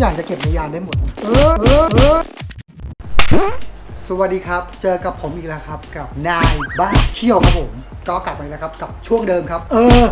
อยากจะเก็บในยานได้หมดเออเออเออสวัสดีครับ เจอกับผมอีกแล้วครับ กับนายบ้านเที่ยวครับผม ก็กลับไปแล้วครับ กับช่วงเดิมครับ เออ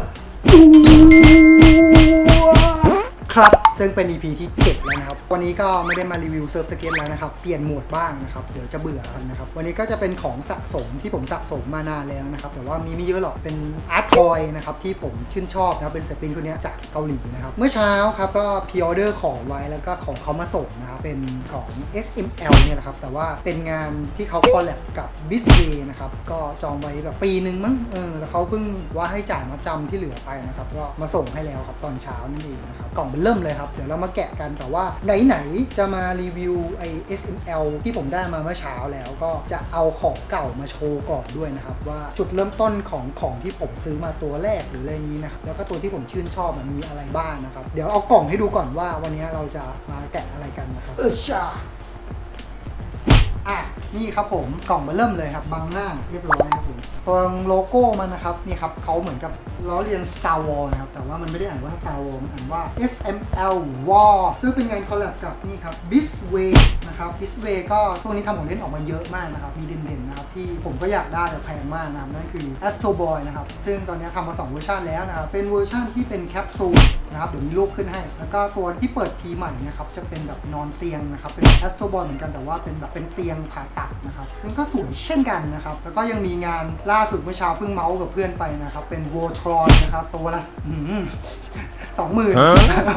ครับ ซึ่งเป็น EP ที่ 7 แล้วนะครับ วันนี้ก็ไม่ได้มารีวิวเซิร์ฟสเก็ตแล้วนะครับ เปลี่ยนโหมดบ้างนะครับ เดี๋ยวจะเบื่อกันนะครับ วันนี้ก็จะเป็นของสะสมที่ผมสะสมมานานแล้วนะครับ แต่ว่ามีไม่เยอะหรอก เป็นอาร์ตทอยนะครับที่ผมชื่นชอบนะเป็นศิลปินคนนี้จากเกาหลีนะครับ เมื่อเช้าครับก็พ r ออเดอร์ของไว้แล้วก็ของเขามาส่งนะครับ เป็นของ SML เนี่ยแหละครับ แต่ว่าเป็นงานที่เขาคอลแลบกับ b i s w a y นะครับ ก็จองไว้แบบปีหนึ่งมั้ง เออ แล้วเขาเพิ่งว่าให้จ่ายมาจำที่เหลือไปนะครับ ก็มาส่งให้แล้วครับตอนเช้านั่นเองนะครับ กล่องเป็นเริ่มเลยครับ เดี๋ยวเรามาแกะกัน แต่ว่าไหนๆจะมารีวิวไอ SML ที่ผมได้มาเมื่อเช้าแล้วก็จะเอาของเก่ามาโชว์ก่อนด้วยนะครับ ว่าจุดเริ่มต้นของของที่ผมซื้อมาตัวแรกหรืออะไรอย่างนี้นะครับแล้วก็ตัวที่ผมชื่นชอบมันมีอะไรบ้างนะครับ เดี๋ยวเอากล่องให้ดูก่อนว่าวันนี้เราจะมาแกะอะไรกันนะครับเออชาอะนี่ครับผมกล่องมาเริ่มเลยครับบังหน้าเรียบร้อยครับผมตัวโลโก้มันนะครับนี่ครับเขาเหมือนกับล้อเลียน Star Wars นะครับ แต่ว่ามันไม่ได้อ่านว่า Star Wars มันอ่านว่า SML War ซึ่งเป็นงานคอลแลบกับนี่ครับ b i s w a y นะครับ b i s w a y ก็ช่วงนี้ทำของเล่นออกมาเยอะมากนะครับ มีเด่นๆนะครับ ที่ผมก็อยากได้แต่แพงมากนะครับ นั่นคือ Astro Boy นะครับ ซึ่งตอนนี้ทำมา 2 เวอร์ชันแล้วนะครับ เป็นเวอร์ชันที่เป็นแคปซูลนะครับ เดี๋ยวมีรูปขึ้นให้ แล้วก็ตัวที่เปิดพีใหม่นะครับจะเป็นแบบนอนเตียงนะครับเป็น Astro Boy เหมือนกันแต่ว่าเป็นแบบเป็นเตียงผ่าตัดนะครับซึ่งก็สวยเช่นกันนะครับแล้วก็ยังมีงานล่าสุดเมื่อเช้าเพิ่งเมาส์กับเพื่อนไปนะครับ เป็น w o r t r o n นะครับตัวละสองหมื่น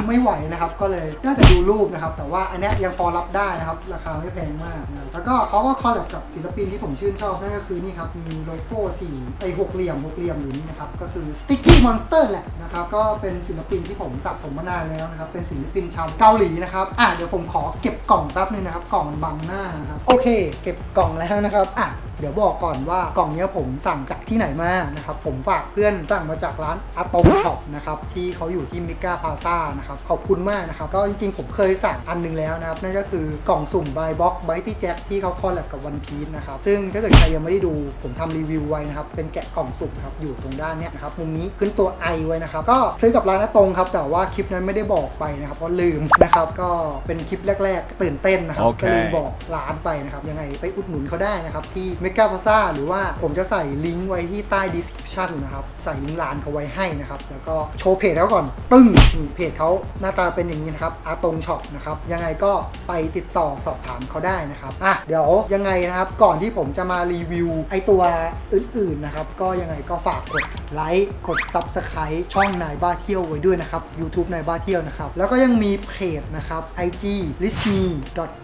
ไม่ไหวนะครับ ก็เลยน่าจะดูรูปนะครับ แต่ว่าอันเนี้ยยังพอรับได้นะครับ ราคาไม่แพงมากนะครับแล้วก็เขาก็คอลแลบกับศิลปินที่ผมชื่นชอบนั่นก็คือนี่ครับ มีโลโก้สี่ไอหกเหลี่ยมหกเหลี่ยมอยู่นี่นะครับ ก็คือ Sticky Monster แหละนะครับ ก็เป็นศิลปินที่ผมสะสมมานานแล้วนะครับ เป็นศิลปินชาวเกาหลีนะครับอะเดี๋ยวผมขอเก็บกล่องแป๊บนึงนะครับ กล่องมันบังหน้านะครับโอเค เก็บกล่องแล้วนะครับอะเดี๋ยวบอกก่อนว่ากล่องเนี้ยผมสั่งจากที่ไหนมานะครับ ผมฝากเพื่อนสั่งมาจากร้านอะตอมช็อปนะครับที่เขาอยู่ที่มิก้าพาซานะครับขอบคุณมากนะครับก็จริงๆ ผมเคยสั่งอันหนึงแล้วนะครับนั่นก็คือกล่องสุ่มบายบ็อกไบตี้แจ็คที่เขาคอลแลบกับวันพีชนะครับซึ่งถ้าเกิดใครยังไม่ได้ดูผมทำรีวิวไว้นะครับเป็นแกะกล่องสุ่มครับอยู่ตรงด้านเนี้ยนะครับมุมนี้ขึ้นตัว I ไว้นะครับก็ซื้อกับร้านอะตงครับแต่ว่าคลิปนั้นไม่ได้บอกไปนะครับเพราะลืมนะครับก็เป็นคลิปแรก ๆ ตื่นเต้นนะครับโอเคก็ลืมบอกร้านไปนะครับยังไงไปอุดหนุนเขาได้นะครับที่เมกาพาซาหรือว่าผมจะใส่ลิงก์ไว้ที่ใต้ description นะครับ ใส่ลิงก์ร้านเขาไว้ให้นะครับ แล้วก็โชว์เพจเขาก่อน ปึ้งนี่เพจเขาหน้าตาเป็นอย่างนี้นะครับอาตงช็อปนะครับ ยังไงก็ไปติดต่อสอบถามเขาได้นะครับอะเดี๋ยวยังไงนะครับ ก่อนที่ผมจะมารีวิวไอตัวอื่นๆนะครับ ก็ยังไงก็ฝากกดไลค์กด Subscribe ช่องนายบ้าเที่ยวไว้ด้วยนะครับ YouTube นายบ้าเที่ยวนะครับ แล้วก็ยังมีเพจนะครับ IG listme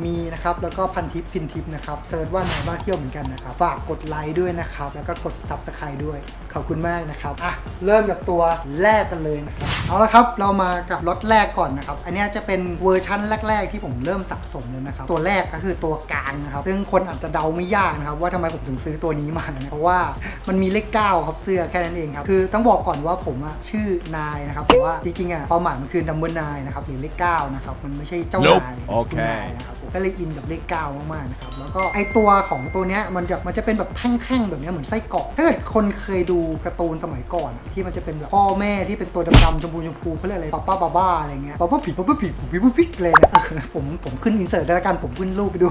me นะครับแล้วก็พันทิปพินทิปนะครับเซิร์ชว่านายบ้าเที่ยวเหมือนกันนะครับฝากกดไลค์ด้วยนะครับ แล้วก็กด Subscribe ด้วย ขอบคุณมากนะครับอะเริ่มจากตัวแรกกันเลยนะครับเอาละครับเรามากับรถแรกก่อนนะครับ อันเนี้ยจะเป็นเวอร์ชั่นแรก ๆ ที่ผมเริ่มสะสมเลยนะครับ ตัวแรกก็คือตัวกลางนะครับ ซึ่งคนอาจจะเดาไม่ยากนะครับ ว่าทำไมผมถึงซื้อตัวนี้มานะเพราะว่ามันมีเลข9ครับเสื้อแค่นั้นเองครับ คือต้องบอกก่อนว่าผมอะชื่อนายนะครับแต่ว่าจริงๆอะความหมายมันคือ number นายนะครับหรือเลข9นะครับมันไม่ใช่เจ้านายโอเคณนายนะครับผมก็เลยอินกับเลข9มากๆนะครับแล้วก็ไอตัวของตัวเนี้ยมันจะมันจะเป็นแบบแท่งๆแบบนี้เหมือนไส้กรอกถ้าเกิดคนเคยดูการ์ตูนสมัยก่อน ที่มันจะเป็นแบบพ่อแม่ที่เป็นตัวดำๆชมพูชมพูเขาเรียกอะไรป้าป้าบ้าบ้าอะไรเงี้ยป้าป้าผีป้าป้าผีผีป้าผีเลยเนี่ยผมผมขึ้นอินเสิร์ตได้ล้วกันผมขึ้นรูปไปดู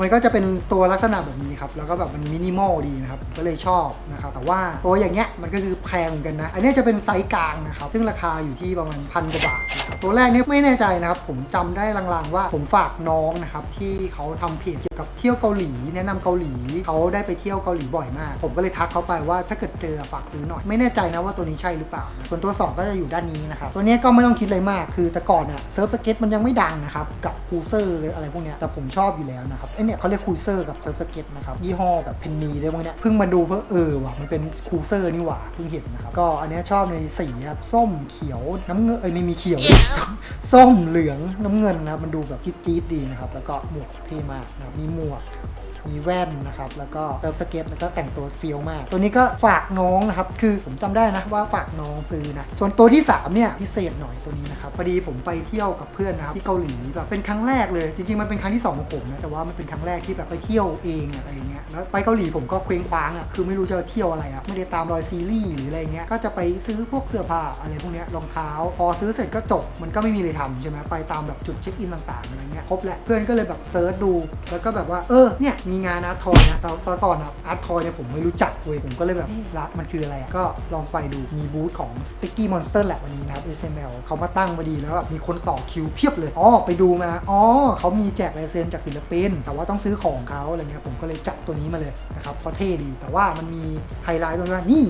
มันก็จะเป็นตัวลักษณะแบบนี้ครับแล้วก็แบบมันมินิมอลดีนะครับก็เลยชอบนะครับแต่ว่าตัวอย่างเงี้ยมันก็คือแพงเหมือนกันนะ อันนี้จะเป็นไซส์กลางนะครับซึ่งราคาอยู่ที่ประมาณพันกว่าบาทนะครับตัวแรกเนี่ยไม่แน่ใจนะครับผมจำได้ลางๆว่าผมฝากน้องนะครับที่เขาทำเพจเกี่ยวกับเที่ยวเกาหลี แนะนำเกาหลีเขาได้ไปเที่ยวเกาหลีบ่อยมาก ผมก็เลยทักเขาไปว่าถ้าเกิดเจอฝากซื้อหน่อย ไม่แน่ใจนะว่าตัวนี้ใช่หรือเปล่านะส่วนตัวสองก็จะอยู่ด้านนี้นะครับ ตัวนี้ก็ไม่ต้องคิดอะไรมาก คือแต่ก่อนอะเซิร์ฟสเก็ตมันยังไม่ดังนะครับ กับคูเซอร์อะไรพวกเนี้ยแต่ผมชอบอยู่แล้วนะครับไอเนี่ยเขาเรียกคูเซอร์กับเซิร์ฟสเก็ตนะครับยี่ห้อแบบเพนนีเลยพวกเนี้ยเพิ่งมาดูเพิ่งเออว่ะมันเป็นคูเซอร์นี่หว่าเพิ่งเห็นนะครับก็อันนี้ชอบในสีครับส้มเขียวน้ำเงินเอ้ยไม่มีเขียวส้มเหลืองน้ำเงินนะครับมันดูแบบจี๊ดๆดีนะครับแล้วก็หมวกเท่มากนะมีหมวก มีแว่นนะครับ แล้วก็เติมสเก็ตแล้วก็แต่งตัวเฟี้ยวมาก ตัวนี้ก็ฝากน้องนะครับ คือผมจำได้นะว่าฝากน้องซื้อนะ ส่วนตัวที่ 3 เนี่ยพิเศษหน่อยตัวนี้นะครับ พอดีผมไปเที่ยวกับเพื่อนนะครับที่เกาหลีแบบเป็นครั้งแรกเลย จริงๆมันเป็นครั้งที่2ของผมนะ แต่ว่ามันเป็นครั้งแรกที่แบบไปเที่ยวเองอะอะไรเงี้ย แล้วไปเกาหลีผมก็เคว้งคว้างอะคือไม่รู้จะเที่ยวอะไรอะไม่ได้ตามรอยซีรีส์หรืออะไรเงี้ย ก็จะไปซื้อพวกเสื้อผ้าอะไรพวกเนี้ยรองเท้า พอซื้อเสร็จก็จบ มันก็ไม่มีอะไรทำใช่ไหมไปตามแบบจุดเช็คอินต่างๆอะไรเงี้ย ครบแหละ เพื่อนก็เลยแบบเซิร์ชดู แล้วก็แบบว่า เออ เนี่ยมีงานอาร์ตทอยนะตอนตอนก่อนอะอาร์ตทอยเนี่ยผมไม่รู้จักเลยผมก็เลยแบบเอ๊ะละมันคืออะไรอะก็ลองไปดูมีบูธของ Sticky Monster แหละวันนี้นะครับ SML เขามาตั้งพอดีแล้วแบบมีคนต่อคิวเพียบเลยอ๋อไปดูมาอ๋อเขามีแจกลายเซ็นจากศิลปินแต่ว่าต้องซื้อของเขาอะไรเงี้ยผมก็เลยจัดตัวนี้มาเลยนะครับเพราะเท่ดี แต่ว่ามันมีไฮไลท์ตรงที่ว่านี่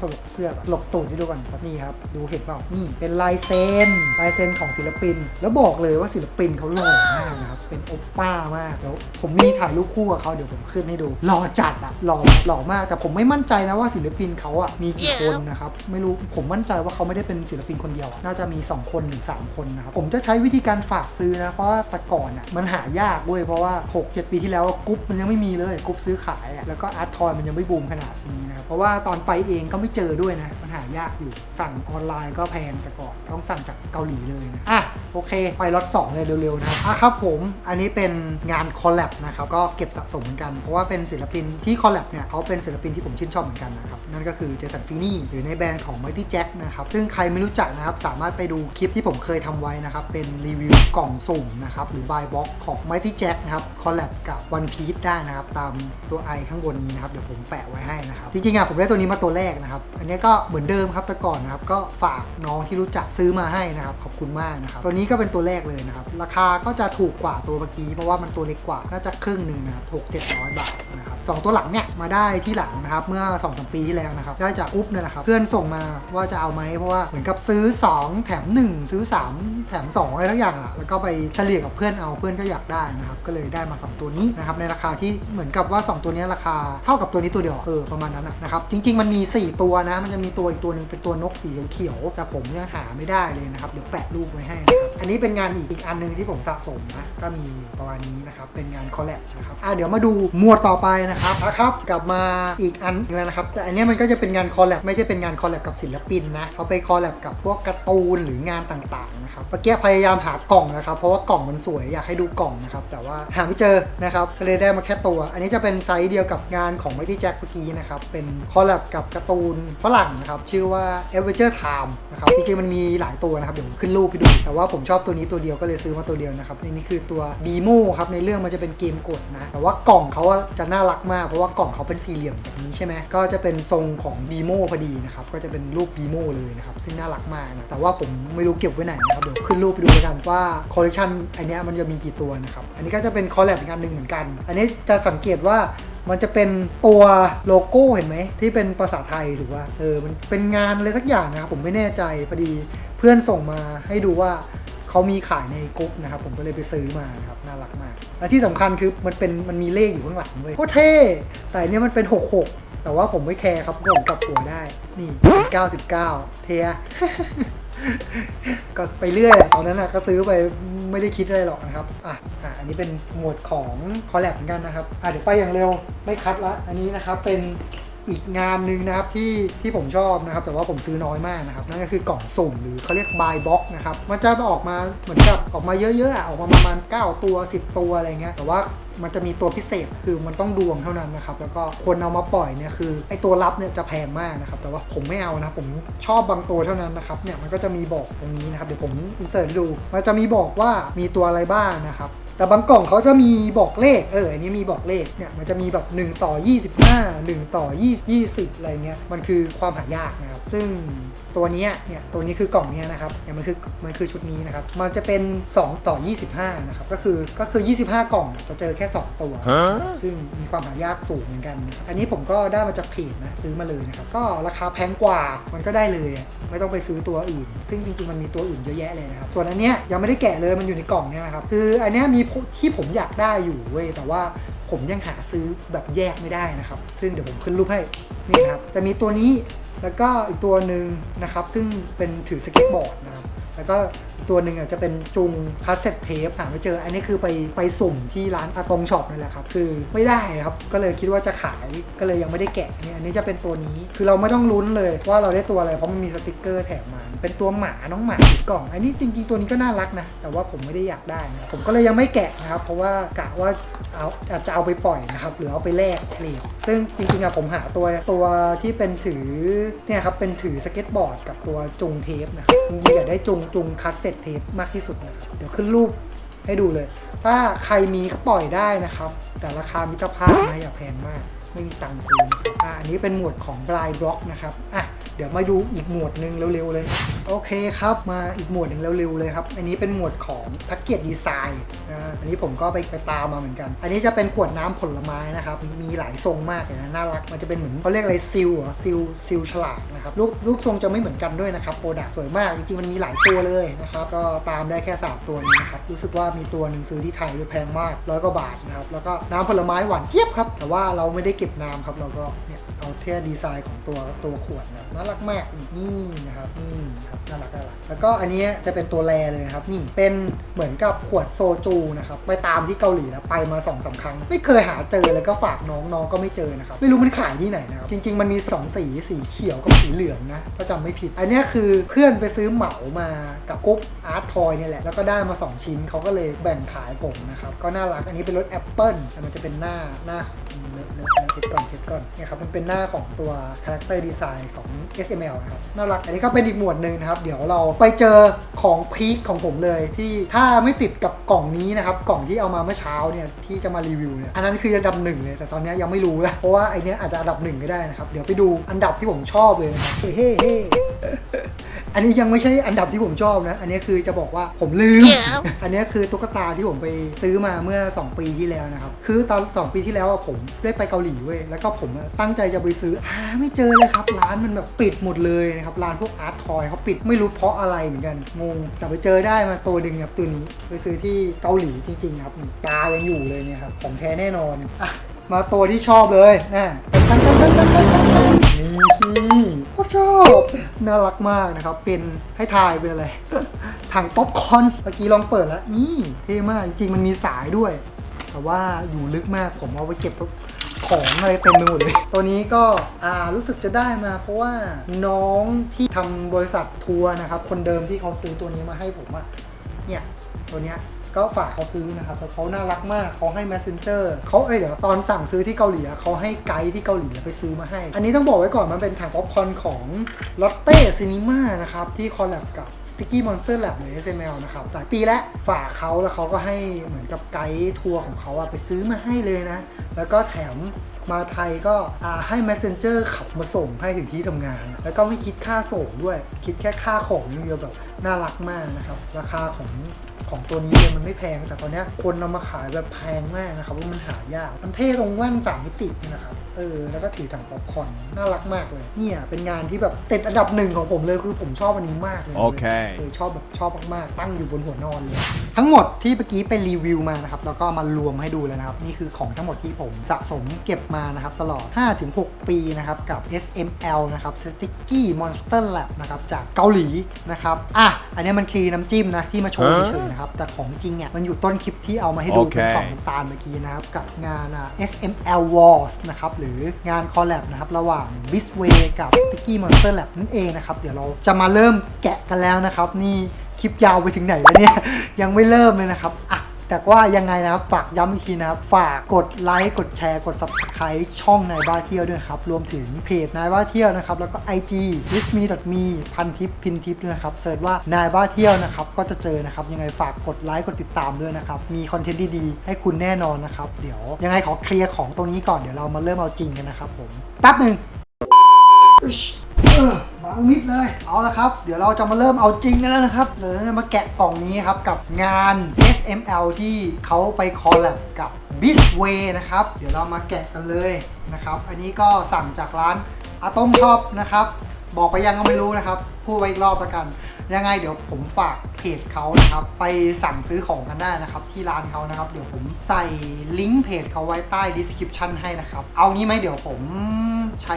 ถลกเสื้อหลบตูดให้ดูก่อนครับนี่ครับ ดูเห็นเปล่านี่เป็นลายเซ็นลายเซ็นของศิลปิน แล้วบอกเลยว่าศิลปินเขาหล่อมากนะครับเป็นโอปป้ามากเดี๋ยวผมมีถ่ายรูปคู่กับเขาเดี๋ยวผมขึ้นให้ดูหล่อจัดอะหล่อหล่อมากแต่ผมไม่มั่นใจนะว่าศิลปินเขาอะมีกี่คนนะครับไม่รู้ผมมั่นใจว่าเขาไม่ได้เป็นศิลปินคนเดียว น่าจะมี 2 คนถึง3คนนะครับผมจะใช้วิธีการฝากซื้อนะเพราะว่าแต่ก่อนอะมันหายากด้วยเพราะว่า 6-7 ปีที่แล้วกรุ๊ปมันยังไม่มีเลยกรุ๊ปซื้อขายอะแล้วก็อาร์ตทอยมันยังไม่บูมขนาดนี้นะครับเพราะว่าตอนไปเองก็ไม่เจอด้วยนะ หายากอยู่ สั่งออนไลน์ก็แพงแต่ก่อนต้องสั่งจากเกาหลีเลยนะอะโอเค ไปล็อต2เลยเร็วๆนะอะครับผมอันนี้เป็นงานคอลแลบนะครับก็เก็บสะสมเหมือนกัน เพราะว่าเป็นศิลปินที่คอลแลบเนี่ยเขาเป็นศิลปินที่ผมชื่นชอบเหมือนกันนะครับนั่นก็คือเจสันฟินี่หรือในแบรนด์ของ Mighty Jack นะครับซึ่งใครไม่รู้จักนะครับสามารถไปดูคลิปที่ผมเคยทำไว้นะครับเป็นรีวิวกล่องสุ่มนะครับหรือ buy box ของ Mighty Jack นะครับคอลแลบกับ One Piece ได้นะครับตามตัวไอข้างบนนี้นะครับเดี๋ยวผมแปะไว้ให้นะครับจริงๆอะผมได้ตัวนี้มาตัวแรกนะครับอันนี้ก็เหมือนเดิมครับแต่ก่อนนะครับก็ฝากน้องที่รู้จักซื้อมาให้นะครับขอบคุณมากนะครับตัวนี้ก็เป็นตัวแรกเลยนะครับราคาก็จะถูกกว่าตัวเมื่อกี้เพราะว่ามันตัวเล็กกว่าน่าจะครึ่งหนึ่งนะครับถูก700บาทนะครับสองตัวหลังเนี่ยมาได้ที่หลังนะครับเมื่อ2อสปีที่แล้วนะครับได้จากกรุ๊ปเนี่ยแหละครับเพื่อนส่งมาว่าจะเอาไหมเพราะว่าเหมือนกับซื้อ 2 แถม 1 ซื้อ 3 แถม 2 อะไรทั้งอย่างอะแล้วก็ไปเฉลี่ยกับเพื่อนเอาเพื่อนก็อยากได้นะครับก็เลยได้มา 2 ตัวนี้นะครับในราคาที่เหมือนกับว่า 2 ตัวนี้ราคาเท่ากับตัวนี้ตัวเดียวเออประมาณนั้นนะครับจริง ๆ มันมี 4 ตัวนะมันจะมีตัวอีกตัวหนึ่งเป็นตัวนกสีเขียวแต่ผมยังหาไม่ได้เลยนะครับเดี๋ยวแปะรูปไว้ให้นะครับอันนี้เป็นงานอีกอีกอันหนึงที่ผมสะสมนะก็มีประมาณนี้นะครับเป็นงานคอลแลบนะครับอะเดี๋ยวมาดูหมวดต่อไปไปนะครับนะครับ กลับมาอีกอันหนึงแล้วนะครับ แต่อันนี้มันก็จะเป็นงานคอลแลบไม่ใช่เป็นงานคอลแลบกับศิลปินนะเขาไปคอลแลบกับพวกการ์ตูนหรืองานต่างๆนะครับเมื่อกี้พยายามหากล่องนะครับ เพราะว่ากล่องมันสวยอยากให้ดูกล่องนะครับ แต่ว่าหาไม่เจอนะครับก็เลยได้มาแค่ตัว อันนี้จะเป็นไซส์เดียวกับงานของ Mighty Jack เมื่อกี้นะครับเป็นคอลแลบกับการ์ตูนฝรั่งนะครับชื่อว่า Adventure Time นะครับจริงๆมันมีหลายตัวนะครับเดี๋ยวผมขึ้นรูปให้ดู แต่ว่าผมชอบตัวนี้ตัวเดียวก็เลยซื้อมาตัวเดียวนะครับนี่คือตัว b ีโมครับในเรื่องมันจะเป็นเกมกดนะแต่ว่ากล่องเขาอะจะน่ารักมากเพราะว่ากล่องเขาเป็นสี่เหลี่ยมแบบนี้ใช่ไหมก็จะเป็นทรงของ b ีโมพอดีนะครับก็จะเป็นรูป b ีโมเลยนะครับซึ่งน่ารักมากนะแต่ว่าผมไม่รู้เก็บไว้ไหนนะครับเดี๋ยวขึ้นรูปไปดูด้วกันว่าคอลเลคชันอันนี้มันจะมีกี่ตัวนะครับอันนี้ก็จะเป็นคอลแลบอีกอันหนึ่งเหมือนกัน อันนี้จะสังเกตว่ามันจะเป็นตัวโลโก้เห็นไหมที่เป็นภาษาไทยหรือว่าเออมันเป็นงานอะไรสักอย่างนะครับผมไม่แน่ใจพอดีเพื่อนส่งมาให้ดูว่า เขามีขายในกรุ๊ปนะครับ ผมก็เลยไปซื้อมานะครับ น่ารักมาก และที่สำคัญคือมันเป็นมันมีเลขอยู่ข้างหลังเว้ยโคตรเท่แต่เนี้ยมันเป็น 66 แต่ว่าผมไม่แคร์ครับผมกลับหัวได้ นี่เป็น99 เทียก็ไปเรื่อยตอนนั้นนะก็ซื้อไปไม่ได้คิดอะไรหรอกนะครับอะอะอันนี้เป็นหมวดของคอลแลบเหมือนกันนะครับอะเดี๋ยวไปอย่างเร็วไม่คัดละ อันนี้นะครับเป็น อีกงานหนึ่งนะครับที่ที่ผมชอบนะครับ แต่ว่าผมซื้อน้อยมากนะครับ นั่นก็คือกล่องสุ่มหรือเขาเรียก buy box นะครับมันจะออกมาเหมือนกับออกมาเยอะๆอะออกมาประมาณ 9 ตัว 10 ตัวอะไรเงี้ยแต่ว่ามันจะมีตัวพิเศษคือมันต้องดวงเท่านั้นนะครับ แล้วก็คนเอามาปล่อยเนี่ยคือไอตัวรับเนี่ยจะแพงมากนะครับ แต่ว่าผมไม่เอานะผมชอบบางตัวเท่านั้นนะครับเนี่ยมันก็จะมีบอกตรงนี้นะครับเดี๋ยวผมอินเสิร์ตดูมันจะมีบอกว่ามีตัวอะไรบ้างนะครับ แต่บางกล่องเขาจะมีบอกเลข เออ อันนี้มีบอกเลข เนี่ย มันจะมีแบบ 1 ต่อ 25 1 ต่อ 20 20อะไรเงี้ย มันคือความหายากนะครับ ซึ่งตัวเนี้ยเนี่ย ตัวนี้คือกล่องเนี้ยนะครับ เนี่ย มันคือ มันคือชุดนี้นะครับ มันจะเป็น 2 ต่อ 25 นะครับ ก็คือ ก็คือ 25 กล่องจะเจอแค่ 2 ตัว ซึ่งมีความหายากสูงเหมือนกัน อันนี้ผมก็ได้มาจากเพจนะ ซื้อมาเลยนะครับ ก็ราคาแพงกว่า มันก็ได้เลยอะไม่ต้องไปซื้อตัวอื่น ซึ่งจริงๆ มันมีตัวอื่นเยอะแยะเลยนะครับ ส่วนอันเนี้ยยังไม่ได้แกะเลย มันอยู่ในกล่องเนี่ยนะครับ คืออันเนี้ยมีที่ผมอยากได้อยู่เว้ยแต่ว่าผมยังหาซื้อแบบแยกไม่ได้นะครับ ซึ่งเดี๋ยวผมขึ้นรูปให้นี่ครับจะมีตัวนี้แล้วก็อีกตัวหนึ่งนะครับ ซึ่งเป็นถือสเก็ตบอร์ดนะครับ แล้วก็ตัวหนึ่งอะจะเป็นจุงคาสเซ็ตเทปหาไม่เจอ อันนี้คือไปไปสุ่มที่ร้านอะตงช็อปนั่นแหละครับ คือไม่ได้ครับ ก็เลยคิดว่าจะขายก็เลยยังไม่ได้แกะเนี่ยอันนี้จะเป็นตัวนี้คือเราไม่ต้องลุ้นเลยว่าเราได้ตัวอะไรเพราะมันมีสติกเกอร์แถมมาเป็นตัวหมาน้องหมาติดกล่อง อันนี้จริง ๆ ตัวนี้ก็น่ารักนะ แต่ว่าผมไม่ได้อยากได้นะผมก็เลยยังไม่แกะนะครับ เพราะว่ากะว่าเอาอาจจะเอาไปปล่อยนะครับหรือเอาไปแลกเทรดซึ่งจริงๆอะผมหาตัวตัวที่เป็นถือเนี่ยครับเป็นถือสเก็ตบอร์ดกับตัวจุงเทปนะครับจริงๆอยากได้จุงจุงคัสเซ็ตเทปมากที่สุดนะครับเดี๋ยวขึ้นรูปให้ดูเลย ถ้าใครมีก็ปล่อยได้นะครับ แต่ราคามิตรภาพนะอย่าแพงมาก ไม่มีตังค์ซื้ออะอันนี้เป็นหมวดของบลายบล็อกนะครับอะ เดี๋ยวมาดูอีกหมวดหนึ่งเร็วๆเลย โอเคครับมาอีกหมวดหนึ่งเร็วๆเลยครับ อันนี้เป็นหมวดของแพ็กเกจดีไซน์นะอันนี้ผมก็ไปไปตามมาเหมือนกัน อันนี้จะเป็นขวดน้ำผลไม้นะครับ มีหลายทรงมากเลยนะน่ารัก มันจะเป็นเหมือนเขาเรียกอะไรซิลเหรอซิลซิลฉลากนะครับรูปรูปทรงจะไม่เหมือนกันด้วยนะครับโปรดักสวยมากจริงๆมันมีหลายตัวเลยนะครับก็ตามได้แค่สามตัวนี้นะครับรู้สึกว่ามีตัวหนึ่งซื้อที่ไทยด้วยแพงมากร้อยกว่าบาทนะครับแล้วก็น้ำผลไม้หวานเจี๊ยบครับแต่ว่าเราไม่ได้เก็บน้ำครับเราก็เนี่ยเอาแค่ดีไซน์ของตัวตัวขวดนะน่ารักมากนี่นะครับนี่ครับน่ารักน่ารักแล้วก็อันนี้จะเป็นตัวแรเลยนะครับนี่เป็นเหมือนกับขวดโซจูนะครับไปตามที่เกาหลีแล้วไปมาสองสามครั้ง ไม่เคยหาเจอเลยก็ฝากน้องน้องก็ไม่เจอนะครับไม่รู้มันขายที่ไหนนะครับจริง ๆ มันมีสองสีสีเขียวกับสีเหลืองนะถ้าจำไม่ผิด อันนี้คือเพื่อนไปซื้อเหมามากับกุ๊บอาร์ตทอยเนี่ยแหละแล้วก็ได้มา 2 ชิ้นเขาก็เลยแบ่งขายผมนะครับก็น่ารักอันนี้เป็นรถแอปเปิลแต่มันจะเป็นหน้าหน้าเลอะเลอะเช็ดก่อนเช็ดก่อนเนี่ยครับมันเป็นหน้าของตัว character design ของ SML นะครับน่ารักอันนี้ก็เป็นอีกหมวดหนึ่งนะครับ เดี๋ยวเราไปเจอของพีคของผมเลยที่ถ้าไม่ติดกับกล่องนี้นะครับกล่องที่เอามาเมื่อเช้าเนี่ยที่จะมารีวิวเนี่ยอันนั้นคืออันดับหนึ่งเลยแต่ตอนนี้ยังไม่รู้นะเพราะว่าไอเนี้ยอาจจะอันดับหนึ่งก็ได้นะครับเดี๋ยวไปดูอันดับที่ผมชอบเลยนะครับเฮ้เฮ้เฮ้ อันนี้ยังไม่ใช่อันดับที่ผมชอบนะ อันนี้คือจะบอกว่าผมลืม อันนี้คือตุ๊กตาที่ผมไปซื้อมาเมื่อ 2 ปีที่แล้วนะครับ คือตอน2ปีที่แล้วอะผมได้ไปเกาหลีเว้ย แล้วก็ผมอะตั้งใจจะไปซื้อหาไม่เจอเลยครับ ร้านมันแบบปิดหมดเลยนะครับ ร้านพวกอาร์ตทอยเขาปิดไม่รู้เพราะอะไรเหมือนกัน งง แต่ไปเจอได้มาตัวหนึ่งครับตัวนี้ ไปซื้อที่เกาหลีจริงๆครับนี่ตายังอยู่เลยเนี่ยครับ ของแท้แน่นอน อะ มาตัวที่ชอบเลยนะตั้งตั้งตั้งตั้งตั้งตั้งตั้งนี่โคตร ชอบน่ารักมากนะครับ เป็นให้ทายเป็นอะไรถังป๊อปคอนเมื่อกี้ลองเปิดแล้วนี่เท่มากจริงๆมันมีสายด้วย แต่ว่าอยู่ลึกมากผมเอาไปเก็บของอะไรเต็มไปหมดเลย ตัวนี้ก็อ่ารู้สึกจะได้มา เพราะว่าน้องที่ทำบริษัททัวร์นะครับ คนเดิมที่เขาซื้อตัวนี้มาให้ผมอะเนี่ยตัวเนี้ย ก็ฝากเขาซื้อนะครับแต่เขาน่ารักมากเขาให้ messenger เขาเอ้ยเดี๋ยวตอนสั่งซื้อที่เกาหลีอะเขาให้ไกด์ที่เกาหลีไปซื้อมาให้ อันนี้ต้องบอกไว้ก่อนมันเป็นถังป๊อปคอร์นของ Lotte Cinema นะครับที่คอลแลบกับ Sticky Monster Lab หรือ SML นะครับหลายปีแล้วฝากเขาแล้วเขาก็ให้เหมือนกับไกด์ทัวร์ของเขาอะไปซื้อมาให้เลยนะ แล้วก็แถม มาไทยก็อ่าให้ Messenger ขับมาส่งให้ถึงที่ทำงาน แล้วก็ไม่คิดค่าส่งด้วย คิดแค่ค่าของอย่างเดียวแบบน่ารักมากนะครับ ราคาของของตัวนี้เลยมันไม่แพง แต่ตอนเนี้ยคนเอามาขายแบบแพงมากนะครับว่ามันหายาก มันเท่ตรงแว่นสามมิตินี่นะครับ เออ แล้วก็ถือถังป๊อปคอร์นน่ารักมากเลย เนี่ยเป็นงานที่แบบติดอันดับหนึ่งของผมเลยคือผมชอบอันนี้มากเลยโอเคเออชอบแบบชอบมากๆ ตั้งอยู่บนหัวนอนเลย ทั้งหมดที่เมื่อกี้ไปรีวิวมานะครับ แล้วก็มารวมให้ดูแล้วนะครับ นี่คือของทั้งหมดที่ผมสะสมเก็บมานะครับตลอด 5-6 ปีนะครับกับ SML นะครับ Sticky Monster Lab นะครับจากเกาหลีนะครับอะอันนี้มันคือน้ำจิ้มนะที่มาโชว์เฉยๆนะครับแต่ของจริงเนี่ยมันอยู่ต้นคลิปที่เอามาให้ดูโอเคเป็นกล่องน้ำตาลเมื่อกี้นะครับกับงานอะ SML Wars นะครับหรืองานคอลแลบนะครับระหว่าง b i s w a y กับ Sticky Monster Lab นั่นเองนะครับเดี๋ยวเราจะมาเริ่มแกะกันแล้วนะครับนี่คลิปยาวไปถึงไหนแล้วเนี่ยยังไม่เริ่มเลยนะครับอะ แต่ว่ายังไงนะครับฝากย้ำอีกทีนะครับ ฝากกดไลค์กดแชร์กด subscribe ช่องนายบ้าเที่ยวด้วยครับ รวมถึงเพจนายบ้าเที่ยวนะครับ แล้วก็ IG w i s m e me พันทิปพินทิปด้วยนะครับเสิร์ชว่านายบ้าเที่ยวนะครับก็จะเจอนะครับ ยังไงฝากกดไลค์กดติดตามด้วยนะครับ มีคอนเทนต์ดีๆ ให้คุณแน่นอนนะครับ เดี๋ยวยังไงขอเคลียร์ของตรงนี้ก่อนเดี๋ยวเรามาเริ่มเอาจริงกันนะครับผมแป๊บหนึ่ง บางมิดเลย เอาละครับ เดี๋ยวเราจะมาเริ่มเอาจริงกันแล้วนะครับเดี๋ยวเราจะมาแกะกล่องนี้ครับกับงาน SML ที่เขาไปคอลแลบกับ b i s w a y นะครับ เดี๋ยวเรามาแกะกันเลยนะครับ อันนี้ก็สั่งจากร้านอาต้มชอบนะครับ บอกไปยังก็ไม่รู้นะครับ พูดไว้อีกรอบละกัน ยังไงเดี๋ยวผมฝากเพจเขานะครับ ไปสั่งซื้อของกันได้นะครับ ที่ร้านเขานะครับ เดี๋ยวผมใส่ลิงก์เพจเขาไว้ใต้ description ให้นะครับ เอางี้ไหมเดี๋ยวผมใช้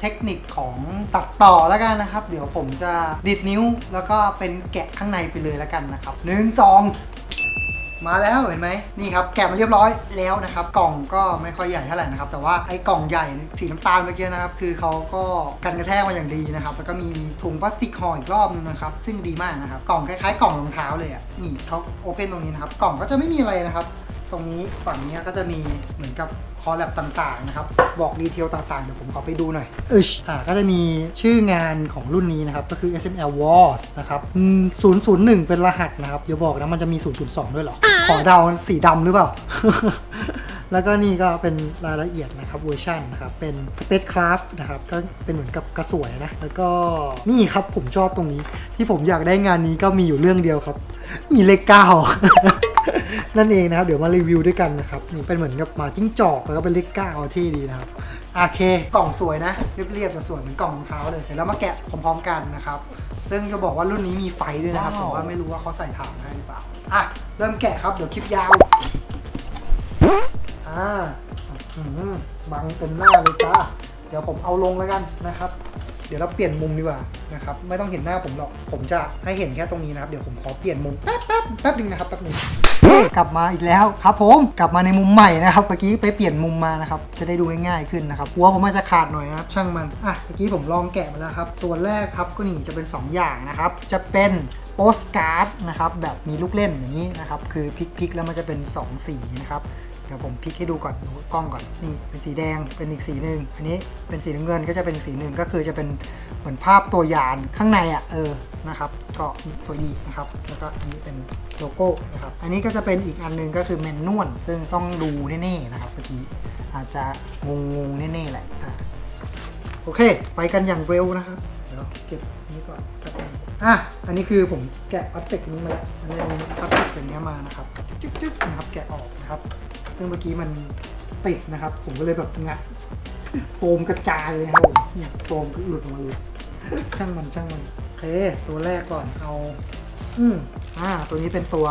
เทคนิคของตัดต่อแล้วกันนะครับ เดี๋ยวผมจะดิดนิ้วแล้วก็เป็นแกะข้างในไปเลยแล้วกันนะครับหนึ่งสอง มาแล้วเห็นไหมนี่ครับแกะมาเรียบร้อยแล้วนะครับ กล่องก็ไม่ค่อยใหญ่เท่าไหร่นะครับ แต่ว่าไอ้กล่องใหญ่สีน้ำตาลเมื่อกี้นะครับ คือเขาก็กันกระแทกมาอย่างดีนะครับ แล้วก็มีถุงพลาสติกห่ออีกรอบนึงนะครับ ซึ่งดีมากนะครับ กล่องคล้ายๆ กล่องรองเท้าเลยอะนี่เขาโอเปนตรงนี้นะครับ กล่องก็จะไม่มีอะไรนะครับ ตรงนี้ฝั่งนี้ก็จะมีเหมือนกับ คอแลบต่างๆนะครับ บอกดีเทลต่างๆ เดี๋ยวผมขอไปดูหน่อยเอชอ่าก็จะมีชื่องานของรุ่นนี้นะครับ ก็คือ SML Wars นะครับอืม001 เป็นรหัสนะครับอย่าบอกนะมันจะมี 002 ด้วยเหรอ ขอเดาสีดำหรือเปล่าแล้วก็นี่ก็เป็นรายละเอียดนะครับเวอร์ชันนะครับ เป็น Spacecraft นะครับ ก็เป็นเหมือนกับกระสวยนะ แล้วก็นี่ครับผมชอบตรงนี้ ที่ผมอยากได้งานนี้ก็มีอยู่เรื่องเดียวครับ มีเลขเก้า นั่นเองนะครับ เดี๋ยวมารีวิวด้วยกันนะครับนี่เป็นเหมือนกับหมาจิ้งจอกแล้วก็เป็นเลขเก้าที่ดีนะครับโอเค กล่องสวยนะ เรียบๆจะสวยเหมือนกล่องรองเท้าเลยเดี๋ยวเรามาแกะพร้อมๆกันนะครับ ซึ่งจะบอกว่ารุ่นนี้มีไฟด้วยนะครับแต่ว่าไม่รู้ว่าเขาใส่ถ่านให้หรือเปล่าอะเริ่มแกะครับเดี๋ยวคลิปยาวอ่าอื้อหือบังเต็มหน้าเลยจ้าเดี๋ยวผมเอาลงแล้วกันนะครับ เดี๋ยวเราเปลี่ยนมุมดีกว่านะครับ ไม่ต้องเห็นหน้าผมหรอก ผมจะให้เห็นแค่ตรงนี้นะครับ เดี๋ยวผมขอเปลี่ยนมุมแป๊บแป๊บแป๊บนึงนะครับแป๊บนึงเฮ้กลับมาอีกแล้วครับผมกลับมาในมุมใหม่นะครับเมื่อกี้ไปเปลี่ยนมุมมานะครับ จะได้ดูง่ายๆขึ้นนะครับหัวผมอาจจะขาดหน่อยนะครับ ช่างมันอะเมื่อกี้ผมลองแกะมาแล้วครับส่วนแรกครับก็นี่จะเป็น 2 อย่างนะครับ จะเป็น โปสการ์ดนะครับแบบมีลูกเล่นอย่างนี้นะครับคือพลิกๆแล้วมันจะเป็น2สีนะครับเดี๋ยวผมพลิกให้ดูก่อนดูกล้องก่อนนี่เป็นสีแดงเป็นอีกสีหนึ่งอันนี้เป็นสีน้ำเงินก็จะเป็นอีกสีหนึ่งก็คือจะเป็นเหมือนภาพตัวยานข้างในอะเออนะครับก็สวยดีนะครับแล้วก็อันนี้เป็นโลโก้นะครับอันนี้ก็จะเป็นอีกอันหนึงก็คือแมนนวลซึ่งต้องดูแน่ๆนะครับเมื่อกี้อาจจะงงๆแน่ๆแหละอะโอเค ไปกันอย่างเร็วนะครับเดี๋ยวเก็บอันนี้ก่อนแป๊บ อะ อันนี้คือผมแกะพลาสติกนี้มาแล้วอันนี้เอาพลาสติกอย่างเงี้มานะครับจึ๊กๆนะครับแกะออกนะครับ ซึ่งเมื่อกี้มันติดนะครับ ผมก็เลยแบบงัดโฟมกระจายเลยครับผมเนี่ยโฟมหลุดออกมาเลยช่างมันช่างมันโอเค ตัวแรกก่อนเอา อืมอ่า ตัวนี้เป็นตัว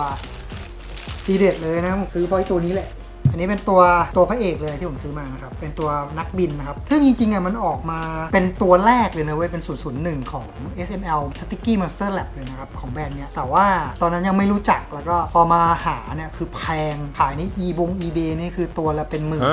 ทีเด็ดเลยนะผมซื้อเพราะไอ้ตัวนี้แหละ อันนี้เป็นตัวตัวพระเอกเลยที่ผมซื้อมานะครับ เป็นตัวนักบินนะครับ ซึ่งจริงๆอะมันออกมาเป็นตัวแรกเลยนะเว้ย เป็น 001 ของ SML Sticky Monster Lab เลยนะครับ ของแบรนด์เนี้ย แต่ว่าตอนนั้นยังไม่รู้จัก แล้วก็พอมาหาเนี่ยคือแพง ขายใน e บง eBay นี่คือตัวละเป็นหมื่น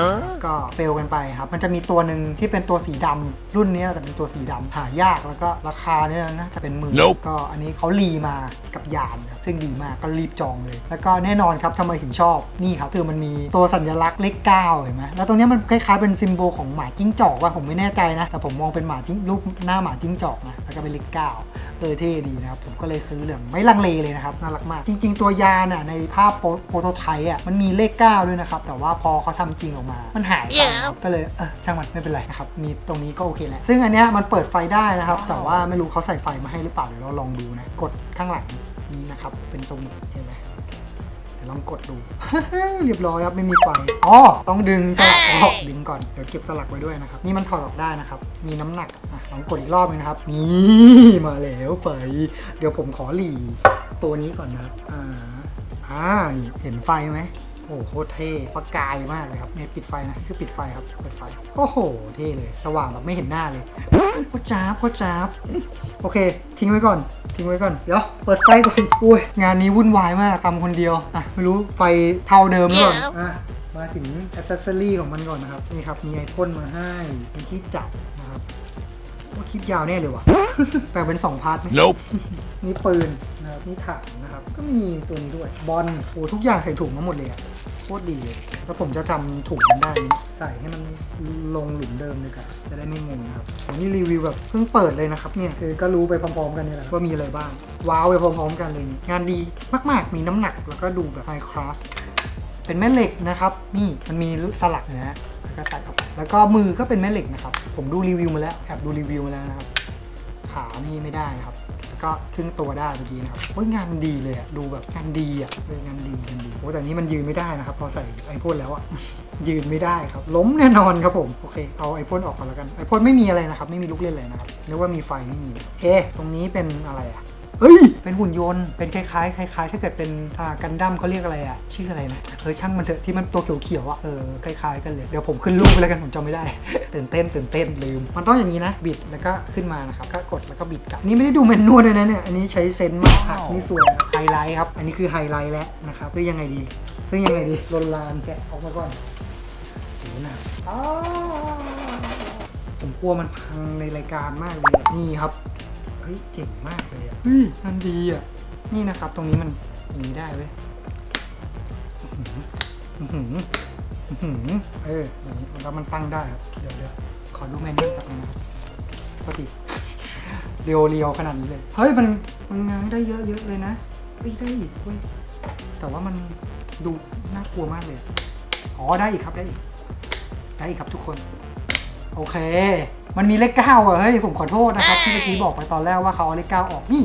ก็เฟลกันไปครับ มันจะมีตัวหนึ่งที่เป็นตัวสีดำรุ่นเนี้ยแต่เป็นตัวสีดำหายาก แล้วก็ราคาเนี่ยนะจะเป็นหมื่น Nope ก็อันนี้เขารีมากับยานครับซึ่งดีมากก็รีบจองเลย แล้วก็แน่นอนครับทำไมถึงชอบ นี่ครับคือมันมีตัวสัญลักษณ์เลข9เห็นไหมแล้วตรงเนี้ยมันคล้ายๆเป็นซิมโบลของหมาจิ้งจอกว่าผมไม่แน่ใจนะแต่ผมมองเป็นหมาจิ้งรูปหน้าหมาจิ้งจอกนะแล้วก็เป็นเลข9เออเท่ดีนะครับผมก็เลยซื้อเหลืองไม่ลังเลเลยนะครับน่ารักมาก จริง ๆ ตัวยานอะในภาพโปโปรโตไทป์อะมันมีเลข9ด้วยนะครับแต่ว่าพอเขาทำจริงออกมา มันหายไปครับก็เลยเออช่างมันไม่เป็นไรนะครับมีตรงนี้ก็โอเคแหละซึ่งอันเนี้ยมันเปิดไฟได้นะครับ แต่ว่าไม่รู้เขาใส่ไฟมาให้หรือเปล่าเดี๋ยวเราลองดูนะกดข้างหลังนี้นะครับเป็นทรงนี้เห็นไหมเดี๋ยวลองกดดู เรียบร้อยครับไม่มีไฟอ๋อต้องดึงสลักออกดึงก่อนเดี๋ยวเก็บสลักไว้ด้วยนะครับนี่มันถอดออกได้นะครับมีน้ำหนักอะลองกดอีกรอบนึงนะครับนี่มาแล้วไฟเดี๋ยวผมขอหลีตัวนี้ก่อนนะครับอ่าอ่านี่เห็นไฟไหมโอ้โหโคตรเท่ประกายมากเลยครับเนี่ยปิดไฟนะคือปิดไฟครับเปิดไฟโอ้โหเท่เลย สว่างแบบไม่เห็นหน้าเลยโคตรจ้าบโคตรจ้าบโอเค ทิ้งไว้ก่อน ทิ้งไว้ก่อนเดี๋ยวเปิดไฟก่อนอุ้ยงานนี้วุ่นวายมากทำคนเดียวอะไม่รู้ไฟเท่าเดิมหรือเปล่าอะมาถึงอ c เซ s ซอรี่ของมันก่อนนะครับนี่ครับมีไอพ่นมาให้มีที่จับนะครับว่าคลิปยาวแน่เลยว่ะแปลเป็นสองพาร์ทไหม Nope. นี่ปืน นะครับนี่ถังนะครับ ก็มีตัวนี้ด้วยบอลโอ้ทุกอย่างใส่ถุงมาหมดเลยอะโคตรดีเลยแล้วผมจะทำถุงมันได้ใส่ให้มันลงหลุมเดิมเลยกันจะได้ไม่งงนะครับผมนี่รีวิวแบบเพิ่งเปิดเลยนะครับเนี่ยคือก็รู้ไปพร้อมๆกันนี่แหละว่ามีอะไรบ้าง ว้าวไปพร้อมๆกันเลยงานดีมากๆ มีน้ำหนักแล้วก็ดูแบบไฮคลาสเป็นแม่เหล็กนะครับ นี่มันมีสลักนะฮะแล้วก็ใส่เข้าไปแล้วก็มือก็เป็นแม่เหล็กนะครับ ผมดูรีวิวมาแล้วแอบดูรีวิวมาแล้วนะครับ ขานี่ไม่ได้นะครับแล้วก็ครึ่งตัวได้เมื่อกี้นะครับโอ้ยงานดีเลยอะดูแบบงานดีอะเป็นงานดีงานดีโอ้แต่นนี้มันยืนไม่ได้นะครับ พอใส่ไอพ่นแล้วอะยืนไม่ได้ครับ ล้มแน่นอนครับผมโอเคเอาไอพ่นออกก่อนแล้วกันไอพ่นไม่มีอะไรนะครับ ไม่มีลูกเล่นเลยนะครับนึกว่ามีไฟไม่มีโอเคตรงนี้เป็นอะไรอะ เฮ้ย เป็นหุ่นยนต์ เป็นคล้ายๆคล้ายๆ ถ้าเกิดเป็นอ่ากันดั้มเขาเรียกอะไรอะ ชื่ออะไรนะ เออช่างมันเถอะที่มันตัวเขียวๆอะ เออคล้ายๆกันเลย เดี๋ยวผมขึ้นรูปไปแล้วกันผมจำไม่ได้ ตื่นเต้นตื่นเต้นลืม มันต้องอย่างนี้นะ บิดแล้วก็ขึ้นมานะครับ ก็กดแล้วก็บิดกลับ นี่ไม่ได้ดูเมนนวดเลยนะเนี่ย อันนี้ใช้เซนส์มากอะนี่สวยไฮไลท์ครับ อันนี้คือไฮไลท์แล้วนะครับซึ่งยังไงดี ซึ่งยังไงดีลนลานแกะออกมาก่อนโอ้โหหนักอ้าวผมกลัวมันพังในรายการมากเลยอะนี่ครับ เฮ้ยเจ๋งมากเลยอะเฮ้ยมันดีอะ นี่นะครับ ตรงนี้มันอย่างนี้ได้เว้ยอื้อหืออื้อหืออื้อหือเอออย่างนี้แล้วมันตั้งได้ครับเดี๋ยวเดี๋ยวขอดูเมนูแป๊บนึงนะครับปกติเรียวเรียวๆขนาดนี้เลย เฮ้ยมันมันง้างได้เยอะเยอะเลยนะเฮ้ยได้อีกเว้ยแต่ว่ามันดูน่ากลัวมากเลย อ๋อได้อีกครับได้อีกได้อีกครับทุกคน โอเค มันมีเลขเก้าอะเฮ้ยผมขอโทษนะครับที่เมื่อกี้บอกไปตอนแรกว่าเขาเอาเลขเก้าออกนี่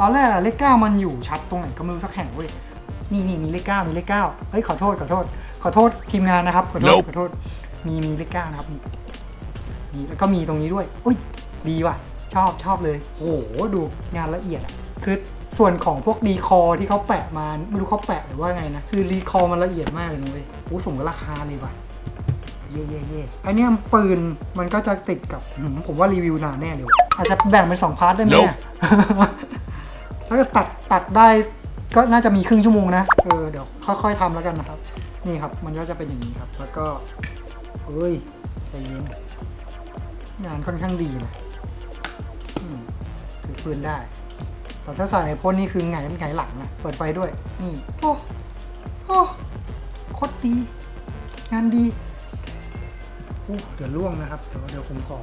ตอนแรกอะเลขเก้ามันอยู่ชัดตรงไหนก็ไม่รู้สักแห่งเว้ยนี่นี่มีเลขเก้ามีเลขเก้าเฮ้ยขอโทษขอโทษ ขอโทษทีมงานนะครับขอโทษ Nope ขอโทษมีมีเลขเก้านะครับนี่นี่แล้วก็มีตรงนี้ด้วยอุ้ยดีว่ะ ชอบชอบเลยโอ้โหดูงานละเอียดอะคือส่วนของพวกดีคอร์ที่เขาแปะมาไม่รู้เขาแปะหรือว่าไงนะ คือดีคอร์มันละเอียดมากเลยนะเว้ยโอ้สมกับราคาเลยว่ะเย่เย่เย่อันเนี้ยปืนมันก็จะติดกับหืมผมว่ารีวิวนานแน่เลยว่ะอาจจะแบ่งเป็นสองพาร์ทได้ไหมเนี่ยถ้าเกิดตัดตัดได้ก็น่าจะมีครึ่งชั่วโมงนะ เออเดี๋ยวค่อยๆทำแล้วกันนะครับ นี่ครับ มันก็จะเป็นอย่างนี้ครับ แล้วก็เอ้ยใจเย็นงานค่อนข้างดีนะอืมถือปืนได้ แต่ถ้าใส่ไอ้พ่นนี่คือไงไงหลังนะเปิดไฟด้วย นี่ โอ้โอ้โคตรดี งานดี อู้เดี๋ยวล่วงนะครับเดี๋ยวเดี๋ยวผมขอ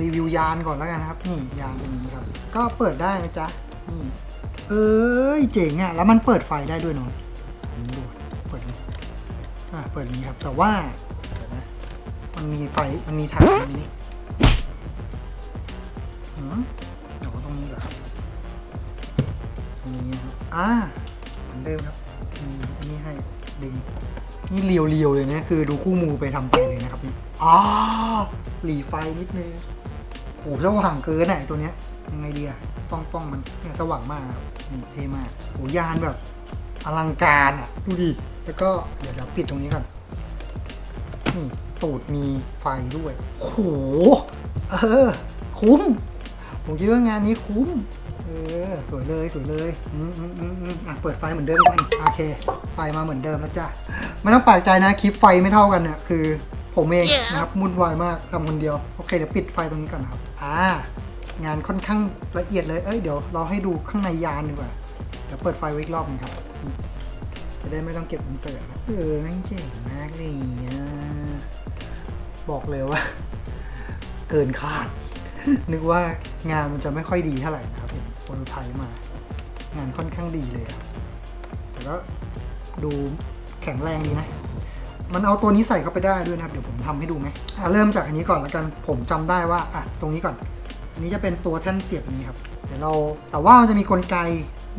รีวิวยานก่อนแล้วกันนะครับนี่ยานเป็นอย่างนี้ครับ ก็เปิดได้นะจ๊ะนี่เอ้ยเจ๋งอะ่ะแล้วมันเปิดไฟได้ด้วยเนอะผมดูเปิดเลยอะเปิดอย่างนี้ครับ แต่ว่ามันมีไฟมันมีถังตรงนี้อืมเดี๋ยวตรงนี้เหรอครับตรงนี้ครับอ่าเหมือนเดิมครับมีอันนี้ให้ดึง นี่เรียวๆเลยนะ คือดูคู่มือไปทำไปเลยนะครับนี่อ๋อหลีไฟนิดนึงโอ้โหสว่างเกินไหนะไอ้ตัวเนี้ยยังไงดีอะป้องป้องมันเนี่ยสว่างมากครับนี่เท่มากโอ้ยานแบบ อลังการอะดูดิแล้วก็เดี๋ยวเดี๋ยวปิดตรงนี้ก่อนนี่ตูดมีไฟด้วยโอ้โหเออคุ้มผมคิดว่างานนี้คุ้ม เออสวยเลยสวยเลยอืมอืมอืมอืมอะเปิดไฟเหมือนเดิมกันโอเค ไฟมาเหมือนเดิมแล้วจ้ะไม่ต้องแปลกใจนะคลิปไฟไม่เท่ากันเนี่ยคือ ผมเองนะครับมุ่นวายมากทำคนเดียวโอเคเดี๋ยวปิดไฟตรงนี้ก่อนนะครับอ่างานค่อนข้างละเอียดเลย เอ้ย เดี๋ยวเราให้ดูข้างในยานดีกว่า เดี๋ยวเปิดไฟไว้อีกรอบหนึงครับนี่จะได้ไม่ต้องเก็บอินเสิร์ตนะเออแม่งเจ๋งมากเลยอะบอกเลยว่า เกินคาด นึกว่างานมันจะไม่ค่อยดีเท่าไหร่นะครับ เห็นไทป์มา งานค่อนข้างดีเลยครับแต่ก็ดูแข็งแรงดีนะ มันเอาตัวนี้ใส่เข้าไปได้ด้วยนะครับ เดี๋ยวผมทำให้ดูไหมอะเริ่มจากอันนี้ก่อนแล้วกันผมจำได้ว่าอะตรงนี้ก่อน อันนี้จะเป็นตัวแท่นเสียบนี้ครับเดี๋ยวเราแต่ว่ามันจะมีกลไก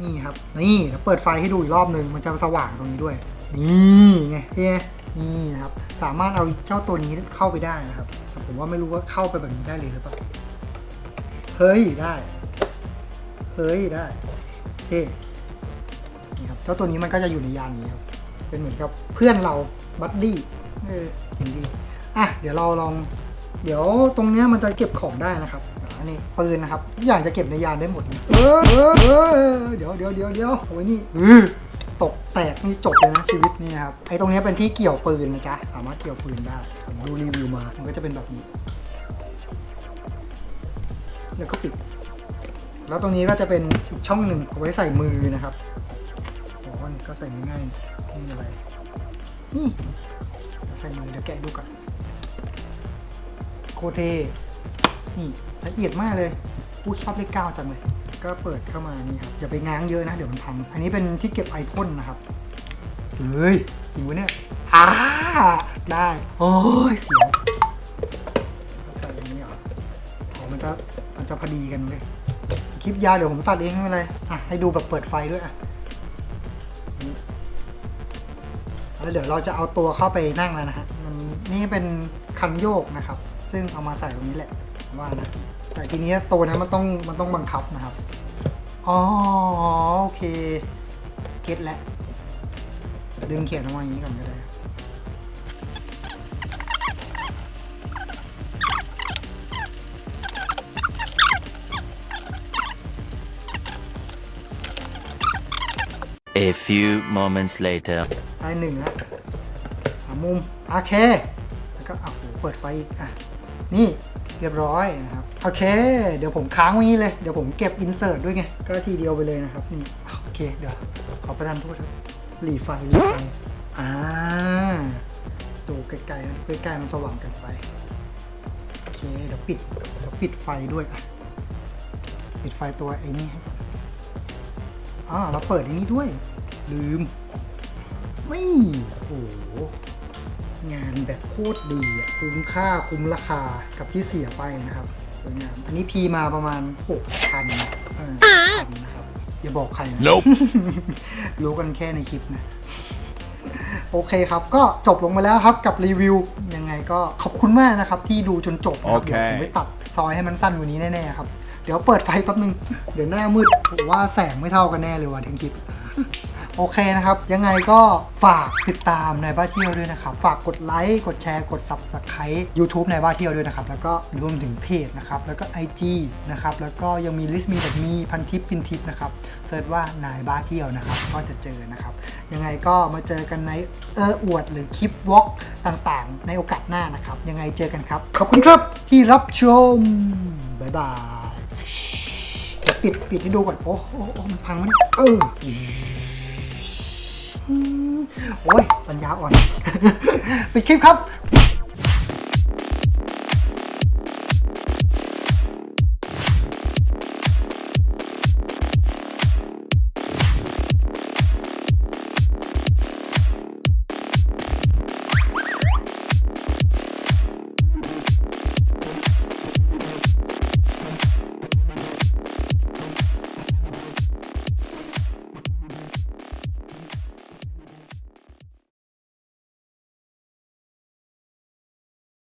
นี่ครับ นี่เดี๋ยวเปิดไฟให้ดูอีกรอบหนึ่งมันจะสว่างตรงนี้ด้วย นี่ไงเท่ไหมนี่นะครับ สามารถเอาเจ้าตัวนี้เข้าไปได้นะครับแต่ผมว่าไม่รู้ว่าเข้าไปแบบนี้ได้เลยหรือเปล่า เฮ้ยได้ เฮ้ยได้เท่นี่ครับเจ้าตัวนี้มันก็จะอยู่ในยานนี้ครับเป็นเหมือนกับเพื่อนเราบัดดี้เออเห็นดีอะเดี๋ยวเราลอง เดี๋ยวตรงเนี้ยมันจะเก็บของได้นะครับอันนี้ปืนนะครับทุกอย่างจะเก็บในยานได้หมดเลยเออเออเออเดี๋ยวเดี๋ยวเดี๋ยวเดี๋ยวโอ้ยนี่เออตกแตกนี่จบเลยนะชีวิตนี่นะครับไอ้ตรงนี้เป็นที่เกี่ยวปืนนะจ๊ะสามารถเกี่ยวปืนได้ผมดูรีวิวมามันก็จะเป็นแบบนี้ แล้วก็ปิด แล้วตรงนี้ก็จะเป็นอีกช่องหนึ่งเอาไว้ใส่มือนะครับอ๋อนี่ก็ใส่ง่ายๆนี่อะไร นี่ ใส่มือเดี๋ยวแกะดูก่อนโคเท นี่ละเอียดมากเลยอู้ชอบเลขเก้าจังเลย ก็เปิดเข้ามานี่ครับ อย่าไปง้างเยอะนะ เดี๋ยวมันพัง อันนี้เป็นที่เก็บไอพ่นนะครับ เฮ้ยจริงวะเนี่ยอ่าได้ โอ้ยเสียวใส่อย่างนี้เหรออ๋อมันจะมันจะพอดีกันเลย ลิปยาวเดี๋ยวผมตัดเองไม่เป็นไรอะให้ดูแบบเปิดไฟด้วยอะแล้วเดี๋ยวเราจะเอาตัวเข้าไปนั่งแล้วนะฮะมันนี่เป็นคันโยกนะครับ ซึ่งเอามาใส่ตรงนี้แหละว่านะ แต่ทีนี้ตัวนั้นมันต้องมันต้องบังคับนะครับ อ๋อโอเค เก็ตแล้วดึงเขียนออกมาอย่างนี้ก่อนก็ได้ A few moments later. ได้หนึ่งแล้วหามุมโอเค แล้วก็เอาโหเปิดไฟอีกอะนี่เรียบร้อยนะครับ โอเค เดี๋ยวผมค้างไว้นี้เลย เดี๋ยวผมเก็บอินเสิร์ตด้วยไง ก็ทีเดียวไปเลยนะครับ นี่ โอเค เดี๋ยว ขอประทานโทษครับหลีไฟหลีไฟอ่าดูไกลๆใกล้ๆมันสว่างกันไป โอเค เดี๋ยวปิด เดี๋ยวปิดไฟด้วยอะ ปิดไฟตัวไอ้นี่ให้ก่อน อ่าเราเปิดไอ้นี่ด้วย ลืม ไม่โอ้โห งานแบบโคตรดีอะ คุ้มค่าคุ้มราคากับที่เสียไปนะครับสวยงามอันนี้พีมาประมาณ6พันพันนะครับ อย่าบอกใครนะ Nope รู้กันแค่ในคลิปนะ โอเคครับ ก็จบลงมาแล้วครับกับรีวิว ยังไงก็ขอบคุณมากนะครับ ที่ดูจนจบนะครับ โอเค เดี๋ยวผมไปตัดซอยให้มันสั้นกว่านี้แน่ๆครับเดี๋ยวเปิดไฟแป๊บนึง เดี๋ยวหน้ามืดผมว่าแสงไม่เท่ากันแน่เลยว่ะทั้งคลิปโอเคนะครับ ยังไงก็ฝากติดตามในบ้าเที่ยวด้วยนะครับ ฝากกดไลค์กดแชร์กด Subscribe YouTube ในบ้าเที่ยวด้วยนะครับ แล้วก็รวมถึงเพจนะครับ แล้วก็ IG นะครับ แล้วก็ยังมีลิสต์มีแบบมีพันทิปพินทิปนะครับเซิร์ชว่านายบ้าเที่ยวนะครับ ก็จะเจอนะครับ ยังไงก็มาเจอกันในเอออวด หรือคลิปวอล์กต่างๆ ในโอกาสหน้านะครับ ยังไงเจอกันครับ ขอบคุณครับที่รับชมบ๊ายบาย ปิดปิดให้ดูก่อน โอ้โอ้โอ้มันพังไหมเนี่ยเอออืมโอ้ยปัญญาอ่อน ปิดคลิปครับ